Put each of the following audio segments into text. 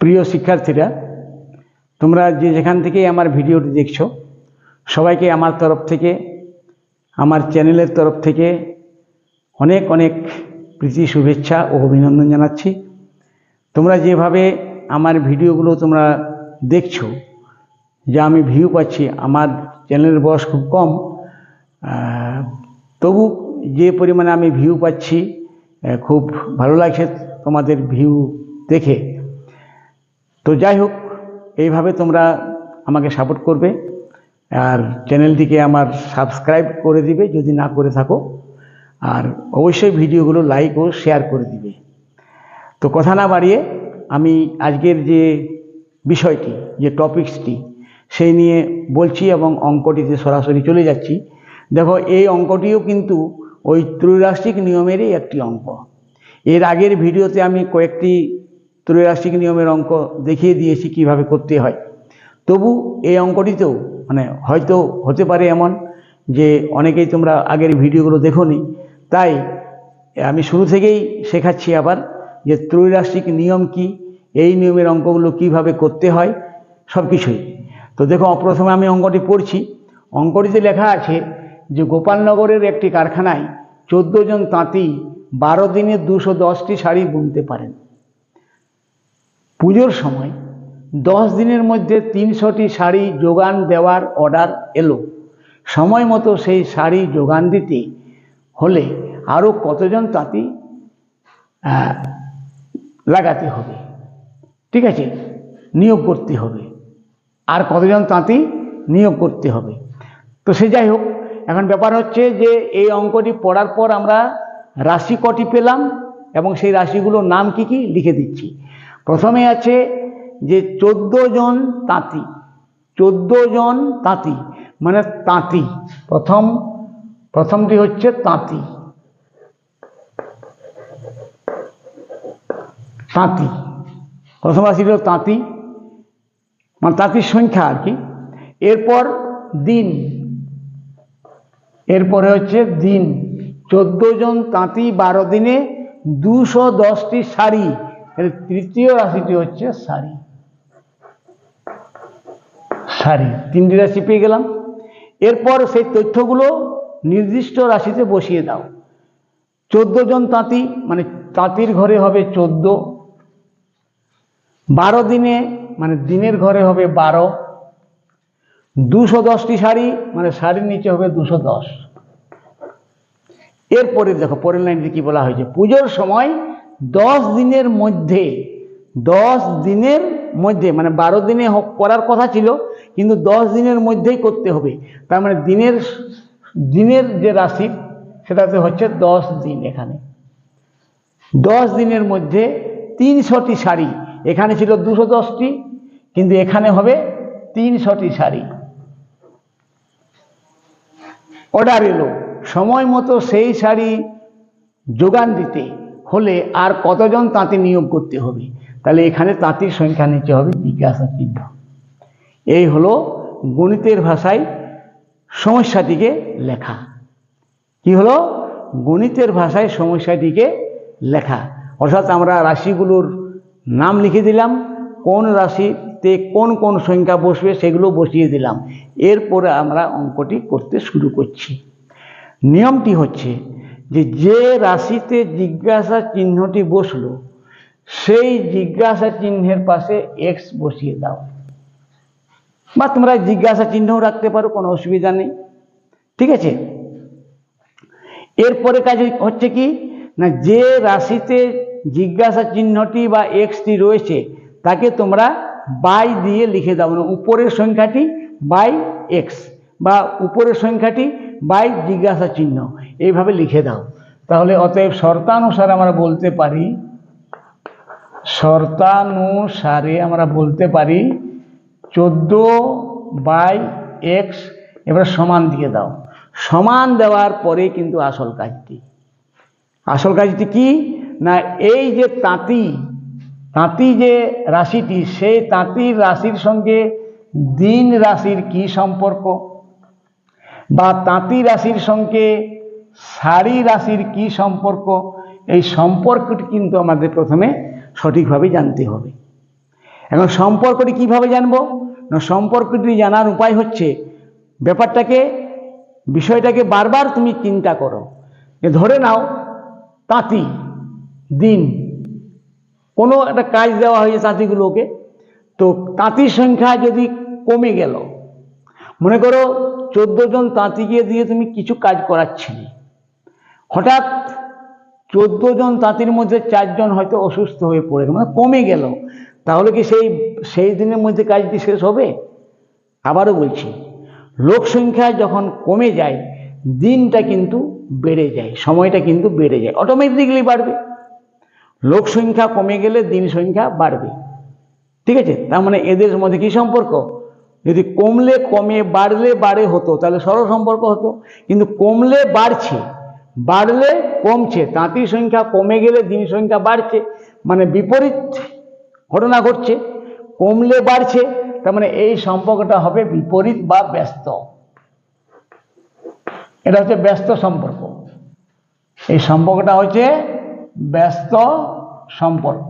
প্রিয় শিক্ষার্থীরা, তোমরা যে যেখান থেকে আমার ভিডিওটি দেখছ, সবাইকে আমার তরফ থেকে, আমার চ্যানেলের তরফ থেকে অনেক অনেক প্রীতি, শুভেচ্ছা ও অভিনন্দন জানাচ্ছি। তোমরা যেভাবে আমার ভিডিওগুলো তোমরা দেখছ, যা আমি ভিউ পাচ্ছি, আমার চ্যানেলের বয়স খুব কম তবু যে পরিমাণে আমি ভিউ পাচ্ছি খুব ভালো লাগছে তোমাদের ভিউ দেখে। তো যাই হোক, এইভাবে তোমরা আমাকে সাপোর্ট করবে আর চ্যানেলটিকে আমার সাবস্ক্রাইব করে দিবে যদি না করে থাকো। আর অবশ্যই ভিডিওগুলো লাইক ও শেয়ার করে দিবে। তো কথা না বাড়িয়ে আমি আজকের যে বিষয়টি, যে টপিকসটি সেই নিয়ে বলছি এবং অঙ্কটিতে সরাসরি চলে যাচ্ছি। দেখো, এই অঙ্কটিও কিন্তু ওই ত্রৈরাষ্ট্রিক নিয়মেরই একটি অঙ্ক। এর আগের ভিডিওতে আমি কয়েকটি ত্রৈরাষ্ট্রিক নিয়মের অঙ্ক দেখিয়ে দিয়েছি কীভাবে করতে হয়। তবু এই অঙ্কটিতেও মানে হয়তো হতে পারে এমন যে অনেকেই তোমরা আগের ভিডিওগুলো দেখোনি, তাই আমি শুরু থেকেই শেখাচ্ছি আবার যে ত্রৈরাষ্ট্রিক নিয়ম কি, এই নিয়মের অঙ্কগুলো কীভাবে করতে হয় সব কিছুই তো দেখো, প্রথমে আমি অঙ্কটি পড়ছি। অঙ্কটিতে লেখা আছে যে গোপালনগরের একটি কারখানায় চোদ্দ জন তাঁতি বারো দিনে দুশো দশটি শাড়ি বুনতে পারেন। পুজোর সময় দশ দিনের মধ্যে তিনশোটি শাড়ি যোগান দেওয়ার অর্ডার এলো। সময় মতো সেই শাড়ি যোগান দিতে হলে আরও কতজন তাঁতি লাগাতে হবে? ঠিক আছে, নিয়োগ করতে হবে। আর কতজন তাঁতি নিয়োগ করতে হবে? তো সে যাই হোক, এখন ব্যাপার হচ্ছে যে এই অঙ্কটি পড়ার পর আমরা রাশি কটি পেলাম এবং সেই রাশিগুলোর নাম কি কি লিখে দিচ্ছি। প্রথমে আছে যে চোদ্দ জন তাঁতি, চোদ্দ জন তাঁতি মানে তাঁতি। প্রথম, প্রথমটি হচ্ছে তাঁতি। তাঁতি। প্রথম হলো তাঁতি মানে তাঁতির সংখ্যা আর কি। এরপর দিন। এরপরে হচ্ছে দিন। চোদ্দ জন তাঁতি, বারো দিনে দুশো দশটি শাড়ি। এর তৃতীয় রাশিটি হচ্ছে শাড়ি শাড়ি তিনটি রাশি পেয়ে গেলাম। এরপর সেই তথ্যগুলো নির্দিষ্ট রাশিতে বসিয়ে দাও। চোদ্দ জন তাঁতি মানে তাঁতির ঘরে হবে চোদ্দ। বারো দিনে মানে দিনের ঘরে হবে বারো। দুশো দশটি শাড়ি মানে শাড়ির নিচে হবে দুশো দশ। এরপরে দেখো, পরের লাইনটি কি বলা হয়েছে? পুজোর সময় দশ দিনের মধ্যে, দশ দিনের মধ্যে মানে বারো দিনে করার কথা ছিল, কিন্তু দশ দিনের মধ্যেই করতে হবে। তার মানে দিনের দিনের যে রাশি, সেটাতে হচ্ছে দশ দিন এখানে। দশ দিনের মধ্যে তিনশোটি শাড়ি এখানে ছিল দুশো দশটি, কিন্তু এখানে হবে তিনশোটি শাড়ি অর্ডার এলো। সময় মতো সেই শাড়ি যোগান দিতে। হলে আর কতজন তাঁতি নিয়োগ করতে হবে? তাহলে এখানে তাঁতির সংখ্যা নিতে হবে, জিজ্ঞাসা চিহ্ন। এই হলো গণিতের ভাষায় সমস্যাটিকে লেখা। কি হলো? গণিতের ভাষায় সমস্যাটিকে লেখা। অর্থাৎ আমরা রাশিগুলোর নাম লিখে দিলাম, কোন রাশিতে কোন কোন সংখ্যা বসবে সেগুলো বসিয়ে দিলাম। এরপরে আমরা অঙ্কটি করতে শুরু করছি। নিয়মটি হচ্ছে যে যে রাশিতে জিজ্ঞাসা চিহ্নটি বসল, সেই জিজ্ঞাসা চিহ্নের পাশে এক্স বসিয়ে দাও। বা তোমরা জিজ্ঞাসা চিহ্নও রাখতে পারো, কোনো অসুবিধা নেই। ঠিক আছে? এরপরে কাজ হচ্ছে কি? না, যে রাশিতে জিজ্ঞাসা চিহ্নটি বা এক্সটি রয়েছে, তাকে তোমরা বাই দিয়ে লিখে দাও। মানে উপরের সংখ্যাটি বাই এক্স বা উপরের সংখ্যাটি বাই জিজ্ঞাসা চিহ্ন। এইভাবে লিখে দাও। তাহলে অতএব শর্তানুসারে আমরা বলতে পারি, শর্তানুসারে আমরা বলতে পারি, চোদ্দ বাই এক্স এবার সমান দিয়ে দাও। সমান দেওয়ার পরে কিন্তু আসল কাজটি। আসল কাজটি কি? না, এই যে তাঁতি তাঁতি যে রাশিটি, সেই তাঁতির রাশির সঙ্গে দিন রাশির কি সম্পর্ক? বা তাঁতি রাশির সঙ্গে শাড়ি রাশির কি সম্পর্ক? এই সম্পর্কটি কিন্তু আমাদের প্রথমে সঠিকভাবে জানতে হবে। এখন সম্পর্কটি কীভাবে জানব? না, সম্পর্কটি জানার উপায় হচ্ছে, ব্যাপারটাকে, বিষয়টাকে বারবার তুমি চিন্তা করো। যে ধরে নাও, তাঁতি, দিন, কোনো একটা কাজ দেওয়া হয়েছে তাঁতিগুলোকে, তো তাঁতির সংখ্যা যদি কমে গেল, মনে করো চোদ্দ জন তাঁতিকে দিয়ে তুমি কিছু কাজ করাচ্ছিলে। হঠাৎ চোদ্দ জন তাঁতির মধ্যে চারজন হয়তো অসুস্থ হয়ে পড়ে মানে কমে গেল। তাহলে কি সেই সেই দিনের মধ্যে কাজটি শেষ হবে? আবারও বলছি, লোক সংখ্যা যখন কমে যায়, দিনটা কিন্তু বেড়ে যায়, সময়টা কিন্তু বেড়ে যায় অটোমেটিকলি বাড়বে। লোক সংখ্যা কমে গেলে দিন সংখ্যা বাড়বে। ঠিক আছে? তার মানে এদের মধ্যে কি সম্পর্ক? যদি কমলে কমে, বাড়লে বাড়ে হতো, তাহলে সরল সম্পর্ক হতো। কিন্তু কমলে বাড়ছে, বাড়লে কমছে, তাঁতির সংখ্যা কমে গেলে দিন সংখ্যা বাড়ছে মানে বিপরীত ঘটনা ঘটছে। কমলে বাড়ছে, তার মানে এই সম্পর্কটা হবে বিপরীত বা ব্যস্ত। এটা হচ্ছে ব্যস্ত সম্পর্ক। এই সম্পর্কটা হচ্ছে ব্যস্ত সম্পর্ক।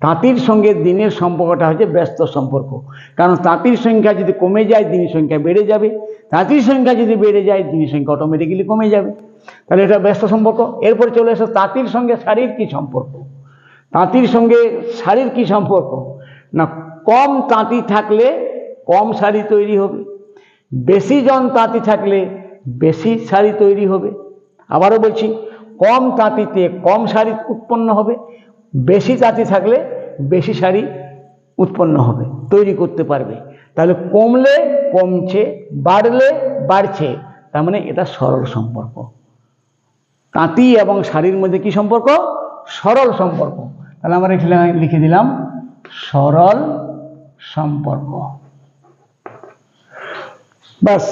তাঁতির সঙ্গে দিনের সম্পর্কটা হচ্ছে ব্যস্ত সম্পর্ক। কারণ তাঁতির সংখ্যা যদি কমে যায়, দিনের সংখ্যা বেড়ে যাবে। তাঁতির সংখ্যা যদি বেড়ে যায়, দিনের সংখ্যা অটোমেটিক্যালি কমে যাবে। তাহলে এটা ব্যস্ত সম্পর্ক। এরপরে চলে এসো তাঁতির সঙ্গে শাড়ির কি সম্পর্ক? তাঁতির সঙ্গে শাড়ির কি সম্পর্ক? না, কম তাঁতি থাকলে কম শাড়ি তৈরি হবে। বেশি জন তাঁতি থাকলে বেশি শাড়ি তৈরি হবে। আবারও বলছি, কম তাঁতিতে কম শাড়ি উৎপন্ন হবে। বেশি তাঁতি থাকলে বেশি শাড়ি উৎপন্ন হবে, তৈরি করতে পারবে। তাহলে কমলে কমছে, বাড়লে বাড়ছে, তার মানে এটা সরল সম্পর্ক। তাঁতি এবং শাড়ির মধ্যে কি সম্পর্ক? সরল সম্পর্ক। তাহলে আমরা এখানে লিখে দিলাম, সরল সম্পর্ক। বাস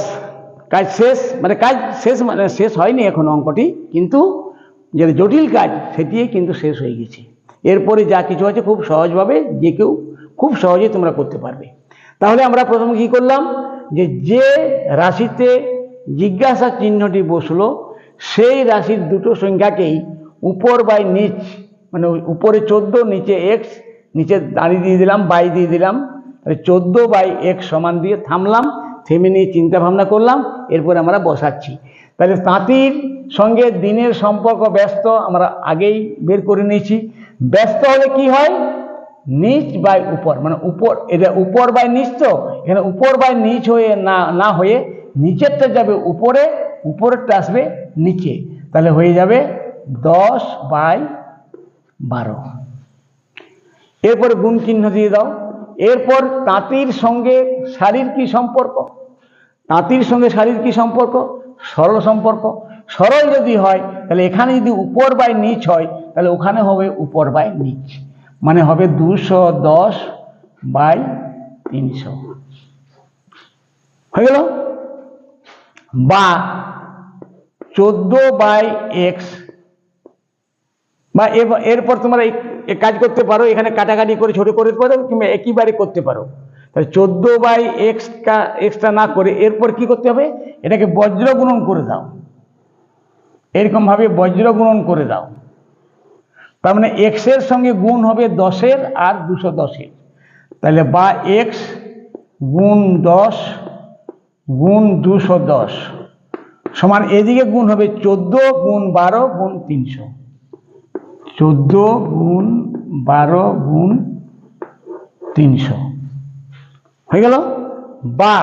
কাজ শেষ মানে কাজ শেষ মানে শেষ হয়নি এখন অঙ্কটি, কিন্তু যেটা জটিল কাজ সেটি কিন্তু শেষ হয়ে গেছে। এরপরে যা কিছু আছে খুব সহজভাবে যে কেউ খুব সহজেই তোমরা করতে পারবে। তাহলে আমরা প্রথমে কি করলাম যে যে রাশিতে জিজ্ঞাসা চিহ্নটি বসল, সেই রাশির দুটো সংখ্যাকেই উপর বাই নিচ মানে উপরে চোদ্দ, নিচে এক্স নিচে দাঁড়িয়ে দিয়ে দিলাম, বাই দিয়ে দিলাম, তাহলে চোদ্দ বাই এক্স সমান দিয়ে থামলাম, থেমে নিয়ে চিন্তা ভাবনা করলাম, এরপরে আমরা বসাচ্ছি। তাহলে তাঁতির সঙ্গে দিনের সম্পর্ক ব্যস্ত, আমরা আগেই বের করে নিয়েছি। ব্যস্ত হলে কি হয়? নিচ বাই উপর মানে উপর, এটা উপর বাই নিচ তো, এখানে উপর বাই নিচ হয়ে না না হয়ে নিচেরটা যাবে উপরে, উপরেরটা আসবে নিচে। তাহলে হয়ে যাবে দশ বাই বারো। এরপর গুণ চিহ্ন দিয়ে দাও। এরপর তাঁতির সঙ্গে শাড়ির কি সম্পর্ক? তাঁতির সঙ্গে শাড়ির কি সম্পর্ক? সরল সম্পর্ক। সরল যদি হয়, তাহলে এখানে যদি উপর বাই নিচ হয়, তাহলে ওখানে হবে উপর বাই নিচ। মানে হবে দুশো দশ বাই তিনশো। হয়ে গেল? বা চোদ্দ বাই এক্স। বা এরপর তোমরা এই কাজ করতে পারো, এখানে কাটাকাটি করে, ছোট করে পারো, কিংবা একইবারে করতে পারো। তাহলে চোদ্দ বাই এক্সটা এক্সটা না করে, এরপর কি করতে হবে? এটাকে বজ্র গুণন করে দাও। এরকমভাবে বজ্র গুণন করে দাও। তার মানে এক্সের সঙ্গে গুণ হবে দশের আর দুশো দশের। তাহলে বা এক্স গুণ দশ গুণ দুশো দশ সমান এদিকে গুণ হবে চোদ্দ গুণ বারো গুণ তিনশো। চোদ্দ গুণ বারো গুণ তিনশো। হয়ে গেল? বা।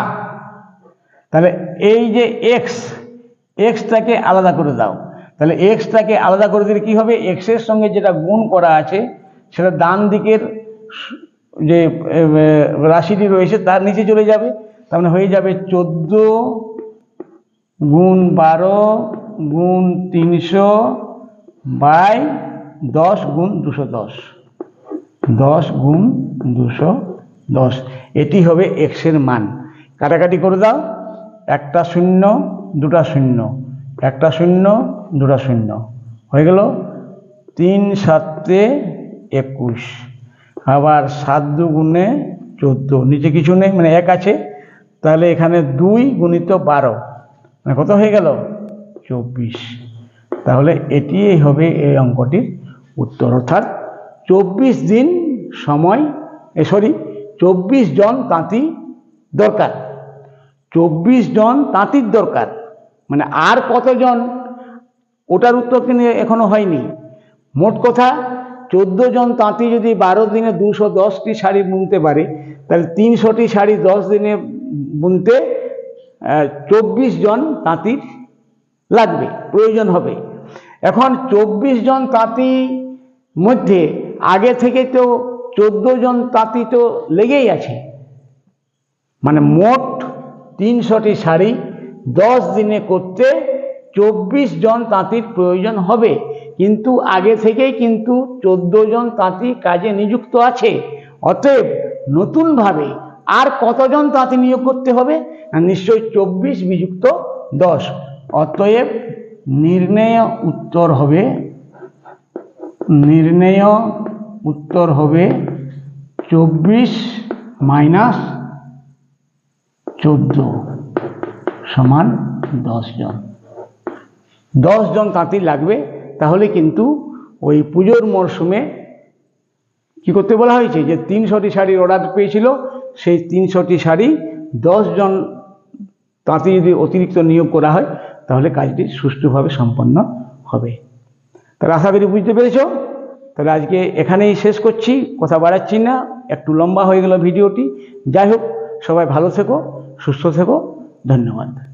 তাহলে এই যে এক্স এক্সটাকে আলাদা করে দাও। তাহলে এক্সটাকে আলাদা করে দিলে কি হবে? এক্সের সঙ্গে যেটা গুণ করা আছে, সেটা ডান দিকের যে রাশিটি রয়েছে, তার নিচে চলে যাবে। তার মানে হয়ে যাবে চোদ্দ গুণ বারো গুণ তিনশো বাই দশ গুণ দুশো দশ। দশ গুণ দুশো দশ। এটি হবে এক্সের মান। কাটাকাটি করে দাও। একটা শূন্য দুটা শূন্য। একটা শূন্য, দুটা শূন্য। হয়ে গেল তিন সাতে একুশ। আবার সাত দু গুণে চোদ্দ। নিচে কিছু নেই মানে এক আছে। তাহলে এখানে দুই গুণিত বারো। মানে কত হয়ে গেল? চব্বিশ। তাহলে এটিই হবে এই অঙ্কটির উত্তর। অর্থাৎ চব্বিশ দিন সময়, এ সরি, চব্বিশ জন তাঁতি দরকার। চব্বিশ জন তাঁতির দরকার। মানে আর কতজন? ওটার উত্তর কিন্তু এখনও হয়নি। মোট কথা চোদ্দ জন তাঁতি যদি বারো দিনে দুশো দশটি শাড়ি বুনতে পারে, তাহলে তিনশোটি শাড়ি দশ দিনে বুনতে চব্বিশ জন তাঁতির লাগবে, প্রয়োজন হবে। এখন চব্বিশ জন তাঁতি মধ্যে আগে থেকে তো চোদ্দ জন তাঁতি তো লেগেই আছে। মানে মোট তিনশোটি শাড়ি দশ দিনে করতে চব্বিশ জন তাঁতির প্রয়োজন হবে। কিন্তু আগে থেকেই কিন্তু চোদ্দ জন তাঁতি কাজে নিযুক্ত আছে। অতএব নতুনভাবে আর কতজন তাঁতি নিয়োগ করতে হবে? নিশ্চয়ই চব্বিশ বিযুক্ত দশ। অতএব নির্ণয় উত্তর হবে, নির্ণয় উত্তর হবে চব্বিশ মাইনাস চোদ্দ। সমান দশ জন। দশ জন তাঁতি লাগবে, তাহলে কিন্তু ওই পুজোর মরশুমে কি করতে বলা হয়েছে? যে তিনশোটি শাড়ির অর্ডার পেয়েছিল, সেই তিনশোটি শাড়ি দশ জন তাঁতি যদি অতিরিক্ত নিয়োগ করা হয়, তাহলে কাজটি সুষ্ঠুভাবে সম্পন্ন হবে। তাহলে আশা করি বুঝতে পেরেছ? তাহলে আজকে এখানেই শেষ করছি, কথা বাড়াচ্ছি না, একটু লম্বা হয়ে গেল ভিডিওটি। যাই হোক, সবাই ভালো থেকো, সুস্থ থেকো। धन्यवाद।